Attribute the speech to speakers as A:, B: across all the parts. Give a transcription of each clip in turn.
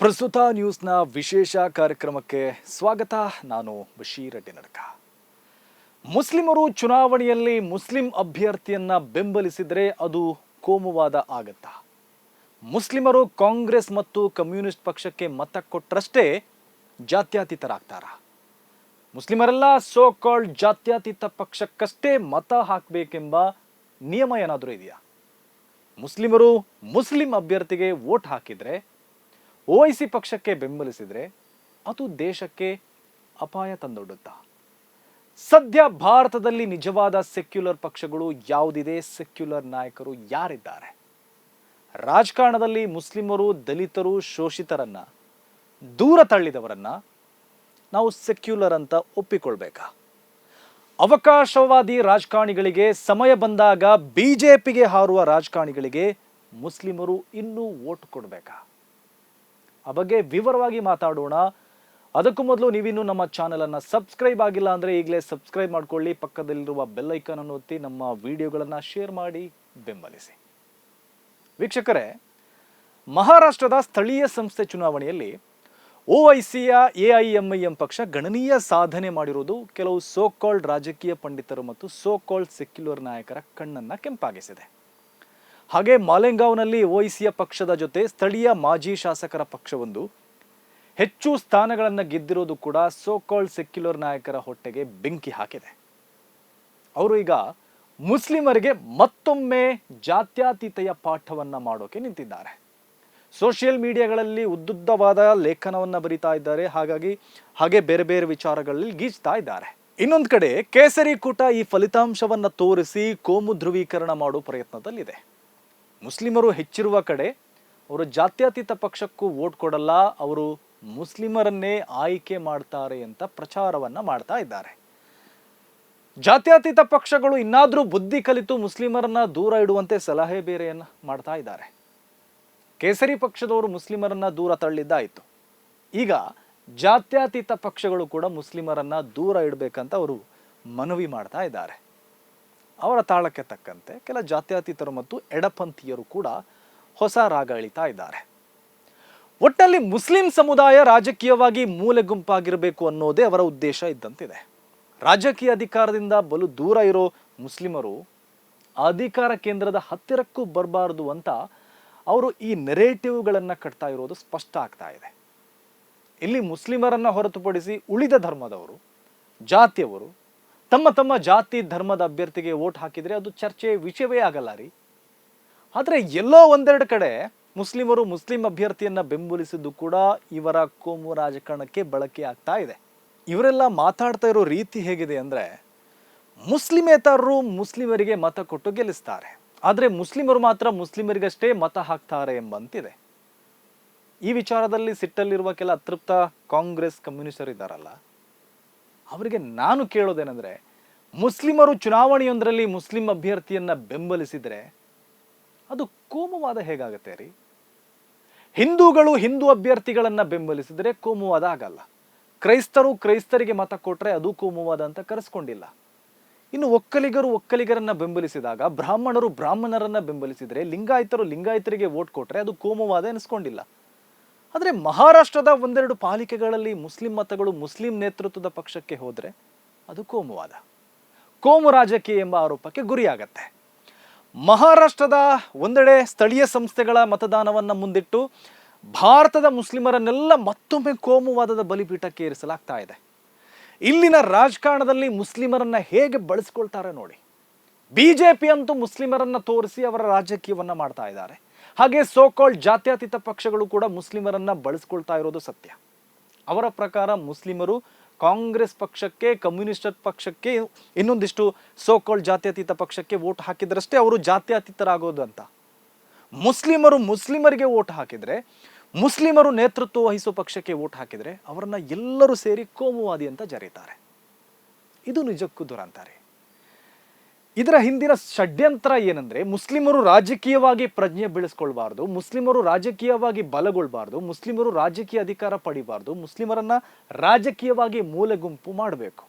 A: ಪ್ರಸ್ತುತ ನ್ಯೂಸ್ನ ವಿಶೇಷ ಕಾರ್ಯಕ್ರಮಕ್ಕೆ ಸ್ವಾಗತ. ನಾನು ಬಶೀರ್ ನಡಕ. ಮುಸ್ಲಿಮರು ಚುನಾವಣೆಯಲ್ಲಿ ಮುಸ್ಲಿಂ ಅಭ್ಯರ್ಥಿಯನ್ನ ಬೆಂಬಲಿಸಿದರೆ ಅದು ಕೋಮುವಾದ ಆಗತ್ತಾ. ಮುಸ್ಲಿಮರು ಕಾಂಗ್ರೆಸ್ ಮತ್ತು ಕಮ್ಯುನಿಸ್ಟ್ ಪಕ್ಷಕ್ಕೆ ಮತ ಕೊಟ್ಟರಷ್ಟೇ ಜಾತ್ಯತೀತರಾಗ್ತಾರ. ಮುಸ್ಲಿಮರೆಲ್ಲ ಸೋ ಕಾಲ್ಡ್ ಜಾತ್ಯತೀತ ಪಕ್ಷಕ್ಕಷ್ಟೇ ಮತ ಹಾಕಬೇಕೆಂಬ ನಿಯಮ ಏನಾದರೂ ಇದೆಯಾ? ಮುಸ್ಲಿಮರು ಮುಸ್ಲಿಂ ಅಭ್ಯರ್ಥಿಗೆ ವೋಟ್ ಹಾಕಿದ್ರೆ ಓವೈಸಿ ಪಕ್ಷಕ್ಕೆ ಬೆಂಬಲಿಸಿದರೆ ಅದು ದೇಶಕ್ಕೆ ಅಪಾಯ ತಂದೊಡ್ಡುತ್ತಾ? ಸದ್ಯ ಭಾರತದಲ್ಲಿ ನಿಜವಾದ ಸೆಕ್ಯುಲರ್ ಪಕ್ಷಗಳು ಯಾವುದಿದೆ? ಸೆಕ್ಯುಲರ್ ನಾಯಕರು ಯಾರಿದ್ದಾರೆ? ರಾಜಕಾರಣದಲ್ಲಿ ಮುಸ್ಲಿಮರು, ದಲಿತರು, ಶೋಷಿತರನ್ನ, ದೂರ ತಳ್ಳಿದವರನ್ನ ನಾವು ಸೆಕ್ಯುಲರ್ ಅಂತ ಒಪ್ಪಿಕೊಳ್ಬೇಕಾ? ಅವಕಾಶವಾದಿ ರಾಜಕಾರಣಿಗಳಿಗೆ ಸಮಯ ಬಂದಾಗ ಬಿಜೆಪಿಗೆ ಹಾರುವ ರಾಜಕಾರಣಿಗಳಿಗೆ ಮುಸ್ಲಿಮರು ಇನ್ನೂ ವೋಟ್ ಕೊಡಬೇಕಾ? ಆ ಬಗ್ಗೆ ವಿವರವಾಗಿ ಮಾತಾಡೋಣ. ಅದಕ್ಕೂ ಮೊದಲು ನೀವಿನ್ನೂ ನಮ್ಮ ಚಾನಲನ್ನು ಸಬ್ಸ್ಕ್ರೈಬ್ ಆಗಿಲ್ಲ ಅಂದ್ರೆ ಈಗಲೇ ಸಬ್ಸ್ಕ್ರೈಬ್ ಮಾಡ್ಕೊಳ್ಳಿ. ಪಕ್ಕದಲ್ಲಿರುವ ಬೆಲ್ ಐಕನ್ ಅನ್ನು ಒತ್ತಿ ನಮ್ಮ ವಿಡಿಯೋಗಳನ್ನು ಶೇರ್ ಮಾಡಿ ಬೆಂಬಲಿಸಿ. ವೀಕ್ಷಕರೇ, ಮಹಾರಾಷ್ಟ್ರದ ಸ್ಥಳೀಯ ಸಂಸ್ಥೆ ಚುನಾವಣೆಯಲ್ಲಿ ಓವೈಸಿಯ ಎಐಎಂಐಎಂ ಪಕ್ಷ ಗಣನೀಯ ಸಾಧನೆ ಮಾಡಿರುವುದು ಕೆಲವು ಸೋಕಾಲ್ಡ್ ರಾಜಕೀಯ ಪಂಡಿತರು ಮತ್ತು ಸೋಕಾಲ್ಡ್ ಸೆಕ್ಯುಲರ್ ನಾಯಕರ ಕಣ್ಣನ್ನ ಕೆಂಪಾಗಿಸಿದೆ. ಹಾಗೆ ಮಾಲೆಂಗಾವ್ನಲ್ಲಿ ಓವೈಸಿಯ ಪಕ್ಷದ ಜೊತೆ ಸ್ಥಳೀಯ ಮಾಜಿ ಶಾಸಕರ ಪಕ್ಷವೊಂದು. ಹೆಚ್ಚು ಸ್ಥಾನಗಳನ್ನು ಗೆದ್ದಿರೋದು ಕೂಡ ಸೋಕಾಲ್ಡ್ ಸೆಕ್ಯುಲರ್ ನಾಯಕರ ಹೊಟ್ಟೆಗೆ ಬೆಂಕಿ ಹಾಕಿದೆ. ಅವರು ಈಗ ಮುಸ್ಲಿಮರಿಗೆ ಮತ್ತೊಮ್ಮೆ ಜಾತ್ಯಾತೀತೆಯ ಪಾಠವನ್ನ ಮಾಡೋಕೆ ನಿಂತಿದ್ದಾರೆ. ಸೋಷಿಯಲ್ ಮೀಡಿಯಾಗಳಲ್ಲಿ ಉದ್ದುದ್ದವಾದ ಲೇಖನವನ್ನ ಬರಿತಾ ಇದ್ದಾರೆ. ಹಾಗಾಗಿ ಹಾಗೆ ಬೇರೆ ಬೇರೆ ವಿಚಾರಗಳಲ್ಲಿ ಗೀಚ್ತಾ ಇದ್ದಾರೆ. ಇನ್ನೊಂದು ಕಡೆ ಕೇಸರಿ ಕೂಟ ಈ ಫಲಿತಾಂಶವನ್ನ ತೋರಿಸಿ ಕೋಮು ಧ್ರುವೀಕರಣ ಮಾಡೋ ಪ್ರಯತ್ನದಲ್ಲಿದೆ. ಮುಸ್ಲಿಮರು ಹೆಚ್ಚಿರುವ ಕಡೆ ಅವರು ಜಾತ್ಯತೀತ ಪಕ್ಷಕ್ಕೂ ವೋಟ್ ಕೊಡಲ್ಲ, ಅವರು ಮುಸ್ಲಿಮರನ್ನೇ ಆಯ್ಕೆ ಮಾಡ್ತಾರೆ ಅಂತ ಪ್ರಚಾರವನ್ನ ಮಾಡ್ತಾ ಇದ್ದಾರೆ. ಜಾತ್ಯತೀತ ಪಕ್ಷಗಳು ಇನ್ನಾದ್ರೂ ಬುದ್ಧಿ ಕಲಿತು ಮುಸ್ಲಿಮರನ್ನ ದೂರ ಇಡುವಂತೆ ಸಲಹೆ ಬೇರೆಯನ್ನ ಮಾಡ್ತಾ ಇದ್ದಾರೆ. ಕೇಸರಿ ಪಕ್ಷದವರು ಮುಸ್ಲಿಮರನ್ನ ದೂರ ತಳ್ಳಿದ್ದಾಯಿತು. ಈಗ ಜಾತ್ಯತೀತ ಪಕ್ಷಗಳು ಕೂಡ ಮುಸ್ಲಿಮರನ್ನ ದೂರ ಇಡಬೇಕಂತ ಅವರು ಮನವಿ ಮಾಡ್ತಾ ಇದ್ದಾರೆ. ಅವರ ತಾಳಕ್ಕೆ ತಕ್ಕಂತೆ ಕೆಲ ಜಾತ್ಯತೀತರು ಮತ್ತು ಎಡಪಂಥೀಯರು ಕೂಡ ಹೊಸ ರಾಗ ಎಳಿತಾ ಇದ್ದಾರೆ. ಒಟ್ಟಲ್ಲಿ ಮುಸ್ಲಿಂ ಸಮುದಾಯ ರಾಜಕೀಯವಾಗಿ ಮೂಲೆ ಗುಂಪಾಗಿರಬೇಕು ಅನ್ನೋದೇ ಅವರ ಉದ್ದೇಶ ಇದ್ದಂತಿದೆ. ರಾಜಕೀಯ ಅಧಿಕಾರದಿಂದ ಬಲು ದೂರ ಇರೋ ಮುಸ್ಲಿಮರು ಅಧಿಕಾರ ಕೇಂದ್ರದ ಹತ್ತಿರಕ್ಕೂ ಬರಬಾರದು ಅಂತ ಅವರು ಈ ನೆರೇಟಿವ್ಗಳನ್ನು ಕಟ್ತಾ ಇರೋದು ಸ್ಪಷ್ಟ ಆಗ್ತಾ ಇದೆ. ಇಲ್ಲಿ ಮುಸ್ಲಿಮರನ್ನು ಹೊರತುಪಡಿಸಿ ಉಳಿದ ಧರ್ಮದವರು, ಜಾತಿಯವರು ತಮ್ಮ ತಮ್ಮ ಜಾತಿ ಧರ್ಮದ ಅಭ್ಯರ್ಥಿಗೆ ವೋಟ್ ಹಾಕಿದರೆ ಅದು ಚರ್ಚೆ ವಿಷಯವೇ ಆಗಲ್ಲ ರೀ. ಆದರೆ ಎಲ್ಲೋ ಒಂದೆರಡು ಕಡೆ ಮುಸ್ಲಿಮರು ಮುಸ್ಲಿಂ ಅಭ್ಯರ್ಥಿಯನ್ನು ಬೆಂಬಲಿಸಿದ್ದು ಕೂಡ ಇವರ ಕೋಮು ರಾಜಕಾರಣಕ್ಕೆ ಬಳಕೆ ಆಗ್ತಾ ಇದೆ. ಇವರೆಲ್ಲ ಮಾತಾಡ್ತಾ ಇರೋ ರೀತಿ ಹೇಗಿದೆ ಅಂದರೆ ಮುಸ್ಲಿಮೇತರರು ಮುಸ್ಲಿಮರಿಗೆ ಮತ ಕೊಟ್ಟು ಗೆಲ್ಲಿಸ್ತಾರೆ. ಆದರೆ ಮುಸ್ಲಿಮರು ಮಾತ್ರ ಮುಸ್ಲಿಮರಿಗಷ್ಟೇ ಮತ ಹಾಕ್ತಾರೆ ಎಂಬಂತಿದೆ. ಈ ವಿಚಾರದಲ್ಲಿ ಸಿಟ್ಟಲ್ಲಿರುವ ಕೆಲ ಅತೃಪ್ತ ಕಾಂಗ್ರೆಸ್ ಕಮ್ಯುನಿಸ್ಟರು ಇದ್ದಾರಲ್ಲ ಅವರಿಗೆ ನಾನು ಕೇಳೋದೇನೆಂದರೆ, ಮುಸ್ಲಿಮರು ಚುನಾವಣೆಯೊಂದರಲ್ಲಿ ಮುಸ್ಲಿಂ ಅಭ್ಯರ್ಥಿಯನ್ನು ಬೆಂಬಲಿಸಿದರೆ ಅದು ಕೋಮುವಾದ ಹೇಗಾಗತ್ತೆ ರೀ? ಹಿಂದೂಗಳು ಹಿಂದೂ ಅಭ್ಯರ್ಥಿಗಳನ್ನು ಬೆಂಬಲಿಸಿದರೆ ಕೋಮುವಾದ ಆಗಲ್ಲ. ಕ್ರೈಸ್ತರು ಕ್ರೈಸ್ತರಿಗೆ ಮತ ಕೊಟ್ಟರೆ ಅದು ಕೋಮುವಾದ ಅಂತ ಕರೆಸ್ಕೊಂಡಿಲ್ಲ. ಇನ್ನು ಒಕ್ಕಲಿಗರು ಒಕ್ಕಲಿಗರನ್ನ ಬೆಂಬಲಿಸಿದಾಗ, ಬ್ರಾಹ್ಮಣರು ಬ್ರಾಹ್ಮಣರನ್ನ ಬೆಂಬಲಿಸಿದರೆ, ಲಿಂಗಾಯತರು ಲಿಂಗಾಯತರಿಗೆ ವೋಟ್ ಕೊಟ್ಟರೆ ಅದು ಕೋಮುವಾದ ಎನಿಸ್ಕೊಂಡಿಲ್ಲ. ಆದರೆ ಮಹಾರಾಷ್ಟ್ರದ ಒಂದೆರಡು ಪಾಲಿಕೆಗಳಲ್ಲಿ ಮುಸ್ಲಿಂ ಮತಗಳು ಮುಸ್ಲಿಂ ನೇತೃತ್ವದ ಪಕ್ಷಕ್ಕೆ ಹೋದರೆ ಅದು ಕೋಮುವಾದ. ಕೋಮು ರಾಜಕೀಯ ಎಂಬ ಆರೋಪಕ್ಕೆ ಗುರಿಯಾಗತ್ತೆ. ಮಹಾರಾಷ್ಟ್ರದ ಒಂದೆಡೆ ಸ್ಥಳೀಯ ಸಂಸ್ಥೆಗಳ ಮತದಾನವನ್ನು ಮುಂದಿಟ್ಟು ಭಾರತದ ಮುಸ್ಲಿಮರನ್ನೆಲ್ಲ ಮತ್ತೊಮ್ಮೆ ಕೋಮುವಾದದ ಬಲಿಪೀಠಕ್ಕೆ ಏರಿಸಲಾಗ್ತಾ ಇದೆ. ಇಲ್ಲಿನ ರಾಜಕಾರಣದಲ್ಲಿ ಮುಸ್ಲಿಮರನ್ನ ಹೇಗೆ ಬಳಸ್ಕೊಳ್ತಾರೆ ನೋಡಿ. ಬಿಜೆಪಿ ಅಂತೂ ಮುಸ್ಲಿಮರನ್ನ ತೋರಿಸಿ ಅವರ ರಾಜಕೀಯವನ್ನು ಮಾಡ್ತಾ ಇದ್ದಾರೆ. ಹಾಗೆ ಸೋಕಾಲ್ಡ್ ಜಾತ್ಯತೀತ ಪಕ್ಷಗಳು ಕೂಡ ಮುಸ್ಲಿಮರನ್ನ ಬಳಸ್ಕೊಳ್ತಾ ಇರೋದು ಸತ್ಯ. ಅವರ ಪ್ರಕಾರ ಮುಸ್ಲಿಮರು ಕಾಂಗ್ರೆಸ್ ಪಕ್ಷಕ್ಕೆ, ಕಮ್ಯುನಿಸ್ಟ್ ಪಕ್ಷಕ್ಕೆ ಇನ್ನೊಂದಿಷ್ಟು ಸೋಕಾಲ್ಡ್ ಜಾತ್ಯತೀತ ಪಕ್ಷಕ್ಕೆ ವೋಟ್ ಹಾಕಿದ್ರಷ್ಟೇ ಅವರು ಜಾತ್ಯತೀತರಾಗೋದು ಅಂತ ಮುಸ್ಲಿಮರು ಮುಸ್ಲಿಮರಿಗೆ ವೋಟ್ ಹಾಕಿದ್ರೆ, ಮುಸ್ಲಿಮರು ನೇತೃತ್ವ ವಹಿಸುವ ಪಕ್ಷಕ್ಕೆ ವೋಟ್ ಹಾಕಿದ್ರೆ ಅವರನ್ನ ಎಲ್ಲರೂ ಸೇರಿ ಕೋಮುವಾದಿ ಅಂತ ಜರೀತಾರೆ. ಇದು ನಿಜಕ್ಕೂ ದುರಂತಾರೆ. ಇದರ ಹಿಂದಿನ ಷಡ್ಯಂತ್ರ ಏನಂದ್ರೆ ಮುಸ್ಲಿಮರು ರಾಜಕೀಯವಾಗಿ ಪ್ರಜ್ಞೆ ಬೆಳೆಸ್ಕೊಳ್ಬಾರ್ದು, ಮುಸ್ಲಿಮರು ರಾಜಕೀಯವಾಗಿ ಬಲಗೊಳ್ಬಾರ್ದು, ಮುಸ್ಲಿಮರು ರಾಜಕೀಯ ಅಧಿಕಾರ ಪಡಿಬಾರ್ದು, ಮುಸ್ಲಿಮರನ್ನ ರಾಜಕೀಯವಾಗಿ ಮೂಲೆ ಗುಂಪು ಮಾಡಬೇಕು.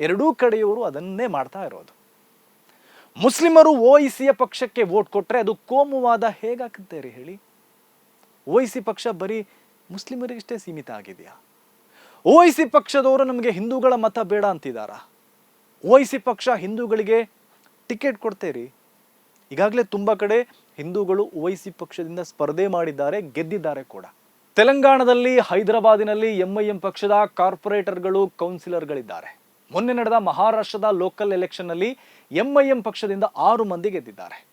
A: ಎರಡೂ ಕಡೆಯವರು ಅದನ್ನೇ ಮಾಡ್ತಾ ಇರೋದು. ಮುಸ್ಲಿಮರು ಓಯಿಸಿಯ ಪಕ್ಷಕ್ಕೆ ವೋಟ್ ಕೊಟ್ರೆ ಅದು ಕೋಮುವಾದ ಹೇಗಾಗುತ್ತೆ ರೀ ಹೇಳಿ ಓಇಸಿ ಪಕ್ಷ ಬರೀ ಮುಸ್ಲಿಮರಿಗಷ್ಟೇ ಸೀಮಿತ ಆಗಿದೆಯಾ? ಓಇಸಿ ಪಕ್ಷದವರು ನಮಗೆ ಹಿಂದೂಗಳ ಮತ ಬೇಡ ಅಂತಿದ್ದಾರಾ? ಓಇಸಿ ಪಕ್ಷ ಹಿಂದೂಗಳಿಗೆ ಟಿಕೆಟ್ ಕೊಡ್ತೇರಿ. ಈಗಾಗಲೇ ತುಂಬ ಕಡೆ ಹಿಂದೂಗಳು ಓವೈಸಿ ಪಕ್ಷದಿಂದ ಸ್ಪರ್ಧೆ ಮಾಡಿದ್ದಾರೆ, ಗೆದ್ದಿದ್ದಾರೆ ಕೂಡ. ತೆಲಂಗಾಣದಲ್ಲಿ, ಹೈದರಾಬಾದಿನಲ್ಲಿ ಎಂಐಎಂ ಪಕ್ಷದ ಕಾರ್ಪೊರೇಟರ್ಗಳು, ಕೌನ್ಸಿಲರ್ಗಳಿದ್ದಾರೆ. ಮೊನ್ನೆ ನಡೆದ ಮಹಾರಾಷ್ಟ್ರದ ಲೋಕಲ್ ಎಲೆಕ್ಷನ್ನಲ್ಲಿ ಎಂಐಎಂ ಪಕ್ಷದಿಂದ ಆರು ಮಂದಿ ಗೆದ್ದಿದ್ದಾರೆ.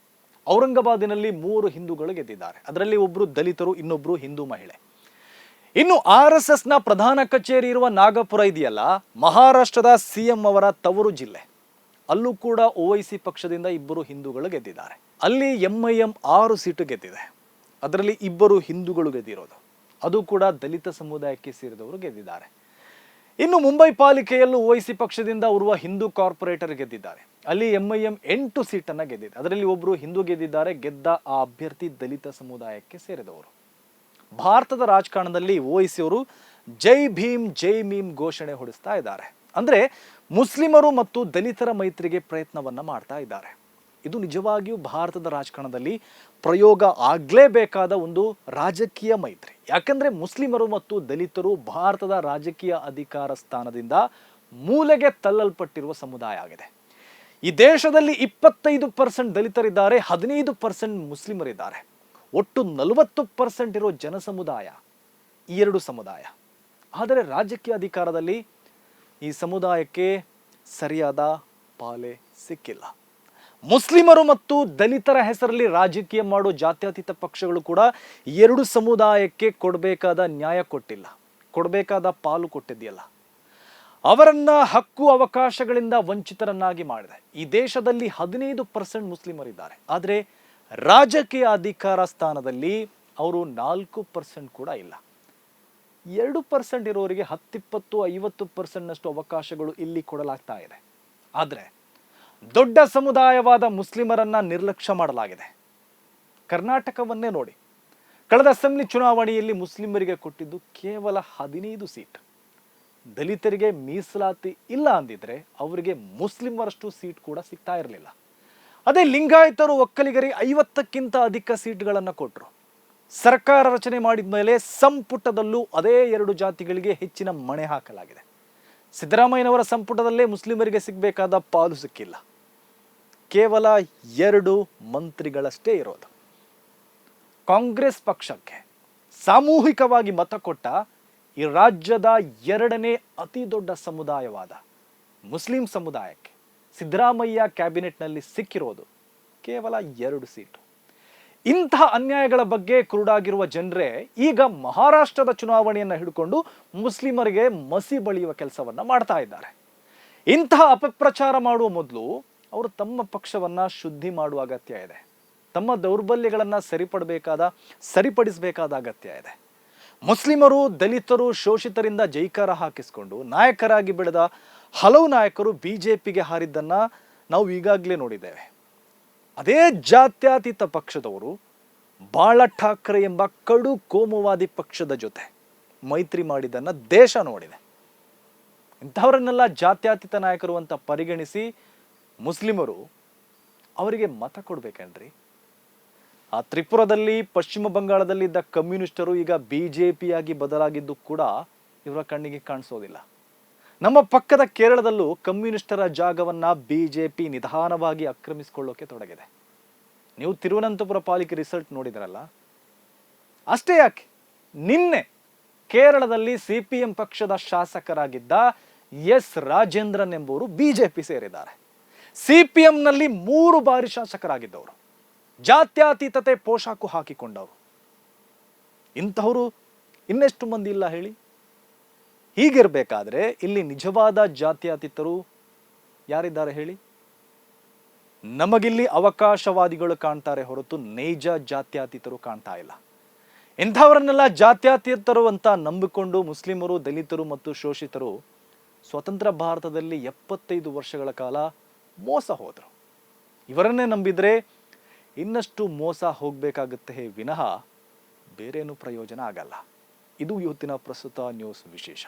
A: ಔರಂಗಾಬಾದಿನಲ್ಲಿ ಮೂರು ಹಿಂದೂಗಳು ಗೆದ್ದಿದ್ದಾರೆ. ಅದರಲ್ಲಿ ಒಬ್ಬರು ದಲಿತರು ಇನ್ನೊಬ್ಬರು ಹಿಂದೂ ಮಹಿಳೆ. ಇನ್ನು ಆರ್ ಎಸ್ ಎಸ್ನ ಪ್ರಧಾನ ಕಚೇರಿ ಇರುವ ನಾಗಪುರ ಇದೆಯಲ್ಲ, ಮಹಾರಾಷ್ಟ್ರದ ಸಿಎಂ ಅವರ ತವರು ಜಿಲ್ಲೆ. ಅಲ್ಲೂ ಕೂಡ ಓವೈಸಿ ಪಕ್ಷದಿಂದ ಇಬ್ಬರು ಹಿಂದೂಗಳು ಗೆದ್ದಿದ್ದಾರೆ. ಅಲ್ಲಿ ಎಂಐಎಂ ಆರು ಸೀಟು ಗೆದ್ದಿದೆ. ಅದರಲ್ಲಿ ಇಬ್ಬರು ಹಿಂದೂಗಳು ಗೆದ್ದಿರೋದು. ಅದು ಕೂಡ ದಲಿತ ಸಮುದಾಯಕ್ಕೆ ಸೇರಿದವರು ಗೆದ್ದಿದ್ದಾರೆ. ಇನ್ನು ಮುಂಬೈ ಪಾಲಿಕೆಯಲ್ಲೂ ಓವೈಸಿ ಪಕ್ಷದಿಂದ ಉರುವ ಹಿಂದೂ ಕಾರ್ಪೊರೇಟರ್ ಗೆದ್ದಿದ್ದಾರೆ. ಅಲ್ಲಿ ಎಂಐಎಂ ಎಂಟು ಸೀಟನ್ನ ಗೆದ್ದಿದೆ. ಅದರಲ್ಲಿ ಒಬ್ಬರು ಹಿಂದೂ ಗೆದ್ದಿದ್ದಾರೆ, ಗೆದ್ದ ಆ ಅಭ್ಯರ್ಥಿ ದಲಿತ ಸಮುದಾಯಕ್ಕೆ ಸೇರಿದವರು. ಭಾರತದ ರಾಜಕಾರಣದಲ್ಲಿ ಓವೈಸಿಯವರು ಜೈ ಭೀಮ್, ಜೈ ಮೀಮ್ ಘೋಷಣೆ ಹೊಡಿಸ್ತಾ ಇದ್ದಾರೆ. ಅಂದ್ರೆ ಮುಸ್ಲಿಮರು ಮತ್ತು ದಲಿತರ ಮೈತ್ರಿಗೆ ಪ್ರಯತ್ನವನ್ನ ಮಾಡ್ತಾ ಇದ್ದಾರೆ. ಇದು ನಿಜವಾಗಿಯೂ ಭಾರತದ ರಾಜಕಾರಣದಲ್ಲಿ ಪ್ರಯೋಗ ಆಗಲೇಬೇಕಾದ ಒಂದು ರಾಜಕೀಯ ಮೈತ್ರಿ. ಯಾಕಂದ್ರೆ ಮುಸ್ಲಿಮರು ಮತ್ತು ದಲಿತರು ಭಾರತದ ರಾಜಕೀಯ ಅಧಿಕಾರ ಸ್ಥಾನದಿಂದ ಮೂಲೆಗೆ ತಳ್ಳಲ್ಪಟ್ಟಿರುವ ಸಮುದಾಯ ಆಗಿದೆ. ಈ ದೇಶದಲ್ಲಿ ಇಪ್ಪತ್ತೈದು ಪರ್ಸೆಂಟ್ ದಲಿತರಿದ್ದಾರೆ, ಹದಿನೈದು ಪರ್ಸೆಂಟ್ ಮುಸ್ಲಿಮರಿದ್ದಾರೆ. ಒಟ್ಟು ನಲವತ್ತು ಪರ್ಸೆಂಟ್ ಇರೋ ಜನಸಮುದಾಯ ಈ ಎರಡು ಸಮುದಾಯ. ಆದರೆ ರಾಜಕೀಯ ಅಧಿಕಾರದಲ್ಲಿ ಈ ಸಮುದಾಯಕ್ಕೆ ಸರಿಯಾದ ಪಾಲೆ ಸಿಕ್ಕಿಲ್ಲ. ಮುಸ್ಲಿಮರು ಮತ್ತು ದಲಿತರ ಹೆಸರಲ್ಲಿ ರಾಜಕೀಯ ಮಾಡೋ ಜಾತ್ಯತೀತ ಪಕ್ಷಗಳು ಕೂಡ ಎರಡು ಸಮುದಾಯಕ್ಕೆ ಕೊಡಬೇಕಾದ ನ್ಯಾಯ ಕೊಟ್ಟಿಲ್ಲ. ಕೊಡಬೇಕಾದ ಪಾಲು ಕೊಟ್ಟಿದೆಯಲ್ಲ. ಅವರನ್ನ ಹಕ್ಕು ಅವಕಾಶಗಳಿಂದ ವಂಚಿತರನ್ನಾಗಿ ಮಾಡಿದೆ. ಈ ದೇಶದಲ್ಲಿ ಹದಿನೈದು ಪರ್ಸೆಂಟ್ ಮುಸ್ಲಿಮರಿದ್ದಾರೆ. ಆದರೆ ರಾಜಕೀಯ ಅಧಿಕಾರ ಸ್ಥಾನದಲ್ಲಿ ಅವರು ನಾಲ್ಕು ಪರ್ಸೆಂಟ್ ಕೂಡ ಇಲ್ಲ. ಎರಡು ಪರ್ಸೆಂಟ್ ಇರೋರಿಗೆ ಹತ್ತಿಪ್ಪತ್ತು, ಐವತ್ತು ಪರ್ಸೆಂಟ್ನಷ್ಟು ಅವಕಾಶಗಳು ಇಲ್ಲಿ ಕೊಡಲಾಗ್ತಾ ಇದೆ. ಆದರೆ ದೊಡ್ಡ ಸಮುದಾಯವಾದ ಮುಸ್ಲಿಮರನ್ನ ನಿರ್ಲಕ್ಷ್ಯ ಮಾಡಲಾಗಿದೆ. ಕರ್ನಾಟಕವನ್ನೇ ನೋಡಿ. ಕಳೆದ ಅಸೆಂಬ್ಲಿ ಚುನಾವಣೆಯಲ್ಲಿ ಮುಸ್ಲಿಮರಿಗೆ ಕೊಟ್ಟಿದ್ದು ಕೇವಲ ಹದಿನೈದು ಸೀಟ್. ದಲಿತರಿಗೆ ಮೀಸಲಾತಿ ಇಲ್ಲ ಅಂದಿದ್ರೆ ಅವರಿಗೆ ಮುಸ್ಲಿಮರಷ್ಟು ಸೀಟ್ ಕೂಡ ಸಿಗ್ತಾ ಇರಲಿಲ್ಲ. ಅದೇ ಲಿಂಗಾಯತರು ಒಕ್ಕಲಿಗರಿಗೆ ಐವತ್ತಕ್ಕಿಂತ ಅಧಿಕ ಸೀಟ್ಗಳನ್ನು ಕೊಟ್ಟರು ಸರ್ಕಾರ ರಚನೆ ಮಾಡಿದ ಮೇಲೆ ಸಂಪುಟದಲ್ಲೂ ಅದೇ ಎರಡು ಜಾತಿಗಳಿಗೆ ಹೆಚ್ಚಿನ ಮಣೆ ಹಾಕಲಾಗಿದೆ. ಸಿದ್ದರಾಮಯ್ಯನವರ ಸಂಪುಟದಲ್ಲೇ ಮುಸ್ಲಿಮರಿಗೆ ಸಿಗಬೇಕಾದ ಪಾಲು ಸಿಕ್ಕಿಲ್ಲ. ಕೇವಲ ಎರಡು ಮಂತ್ರಿಗಳಷ್ಟೇ ಇರೋದು. ಕಾಂಗ್ರೆಸ್ ಪಕ್ಷಕ್ಕೆ ಸಾಮೂಹಿಕವಾಗಿ ಮತ ಕೊಟ್ಟ ಈ ರಾಜ್ಯದ ಎರಡನೇ ಅತಿ ದೊಡ್ಡ ಸಮುದಾಯವಾದ ಮುಸ್ಲಿಂ ಸಮುದಾಯಕ್ಕೆ ಸಿದ್ದರಾಮಯ್ಯ ಕ್ಯಾಬಿನೆಟ್ನಲ್ಲಿ ಸಿಕ್ಕಿರೋದು ಕೇವಲ ಎರಡು ಸೀಟು. ಇಂತಹ ಅನ್ಯಾಯಗಳ ಬಗ್ಗೆ ಕುರುಡಾಗಿರುವ ಜನರೇ ಈಗ ಮಹಾರಾಷ್ಟ್ರದ ಚುನಾವಣೆಯನ್ನು ಹಿಡ್ಕೊಂಡು ಮುಸ್ಲಿಮರಿಗೆ ಮಸಿ ಬಳಿಯುವ ಕೆಲಸವನ್ನ ಮಾಡ್ತಾ ಇದ್ದಾರೆ. ಇಂತಹ ಅಪಪ್ರಚಾರ ಮಾಡುವ ಮೊದಲು ಅವರು ತಮ್ಮ ಪಕ್ಷವನ್ನ ಶುದ್ಧಿ ಮಾಡುವ ಅಗತ್ಯ ಇದೆ. ತಮ್ಮ ದೌರ್ಬಲ್ಯಗಳನ್ನು ಸರಿಪಡಬೇಕಾದ, ಸರಿಪಡಿಸಬೇಕಾದ ಅಗತ್ಯ ಇದೆ. ಮುಸ್ಲಿಮರು, ದಲಿತರು, ಶೋಷಿತರಿಂದ ಜೈಕಾರ ಹಾಕಿಸಿಕೊಂಡು ನಾಯಕರಾಗಿ ಬೆಳೆದ ಹಲವು ನಾಯಕರು ಬಿಜೆಪಿಗೆ ಹಾರಿದ್ದನ್ನ ನಾವು ಈಗಾಗಲೇ ನೋಡಿದ್ದೇವೆ. ಅದೇ ಜಾತ್ಯತೀತ ಪಕ್ಷದವರು ಬಾಳ ಠಾಕ್ರೆ ಎಂಬ ಕಡು ಕೋಮುವಾದಿ ಪಕ್ಷದ ಜೊತೆ ಮೈತ್ರಿ ಮಾಡಿದ್ದನ್ನ ದೇಶ ನೋಡಿದೆ. ಇಂಥವರನ್ನೆಲ್ಲ ಜಾತ್ಯತೀತ ನಾಯಕರು ಅಂತ ಪರಿಗಣಿಸಿ ಮುಸ್ಲಿಮರು ಅವರಿಗೆ ಮತ ಕೊಡ್ಬೇಕೇನ್ರಿ? ಆ ತ್ರಿಪುರದಲ್ಲಿ, ಪಶ್ಚಿಮ ಬಂಗಾಳದಲ್ಲಿ ಇದ್ದ ಕಮ್ಯುನಿಸ್ಟರು ಈಗ ಬಿಜೆಪಿಯಾಗಿ ಬದಲಾಗಿದ್ದು ಕೂಡ ಇವರ ಕಣ್ಣಿಗೆ ಕಾಣಿಸೋದಿಲ್ಲ. ನಮ್ಮ ಪಕ್ಕದ ಕೇರಳದಲ್ಲೂ ಕಮ್ಯುನಿಸ್ಟರ ಜಾಗವನ್ನ ಬಿಜೆಪಿ ನಿಧಾನವಾಗಿ ಆಕ್ರಮಿಸಿಕೊಳ್ಳೋಕೆ ತೊಡಗಿದೆ. ನೀವು ತಿರುವನಂತಪುರ ಪಾಲಿಕೆ ರಿಸಲ್ಟ್ ನೋಡಿದ್ರಲ್ಲ? ಅಷ್ಟೇ ಯಾಕೆ? ನಿನ್ನೆ ಕೇರಳದಲ್ಲಿ ಸಿಪಿಎಂ ಪಕ್ಷದ ಶಾಸಕರಾಗಿದ್ದ ಎಸ್ ರಾಜೇಂದ್ರನ್ ಎಂಬುವರು ಬಿಜೆಪಿ ಸೇರಿದ್ದಾರೆ. ಸಿಪಿಎಂನಲ್ಲಿ ಮೂರು ಬಾರಿ ಶಾಸಕರಾಗಿದ್ದವರು. ಜಾತ್ಯಾತೀತತೆ ಪೋಷಾಕು ಹಾಕಿಕೊಂಡವರು. ಇಂತಹವರು ಇನ್ನೆಷ್ಟು ಮಂದಿ ಇಲ್ಲ ಹೇಳಿ? ಹೀಗಿರ್ಬೇಕಾದ್ರೆ ಇಲ್ಲಿ ನಿಜವಾದ ಜಾತ್ಯಾತೀತರು ಯಾರಿದ್ದಾರೆ ಹೇಳಿ? ನಮಗಿಲ್ಲಿ ಅವಕಾಶವಾದಿಗಳು ಕಾಣ್ತಾರೆ ಹೊರತು ನೈಜ ಜಾತ್ಯಾತೀತರು ಕಾಣ್ತಾ ಇಲ್ಲ. ಇಂಥವರನ್ನೆಲ್ಲ ಜಾತ್ಯಾತೀತರು ಅಂತ ನಂಬಿಕೊಂಡು ಮುಸ್ಲಿಮರು, ದಲಿತರು ಮತ್ತು ಶೋಷಿತರು ಸ್ವತಂತ್ರ ಭಾರತದಲ್ಲಿ ಎಪ್ಪತ್ತೈದು ವರ್ಷಗಳ ಕಾಲ ಮೋಸ ಹೋದರು. ಇವರನ್ನೇ ನಂಬಿದ್ರೆ ಇನ್ನಷ್ಟು ಮೋಸ ಹೋಗಬೇಕಾಗುತ್ತೆ ವಿನಃ ಬೇರೇನು ಪ್ರಯೋಜನ ಆಗಲ್ಲ. ಇದು ಇವತ್ತಿನ ಪ್ರಸ್ತುತ ನ್ಯೂಸ್ ವಿಶೇಷ.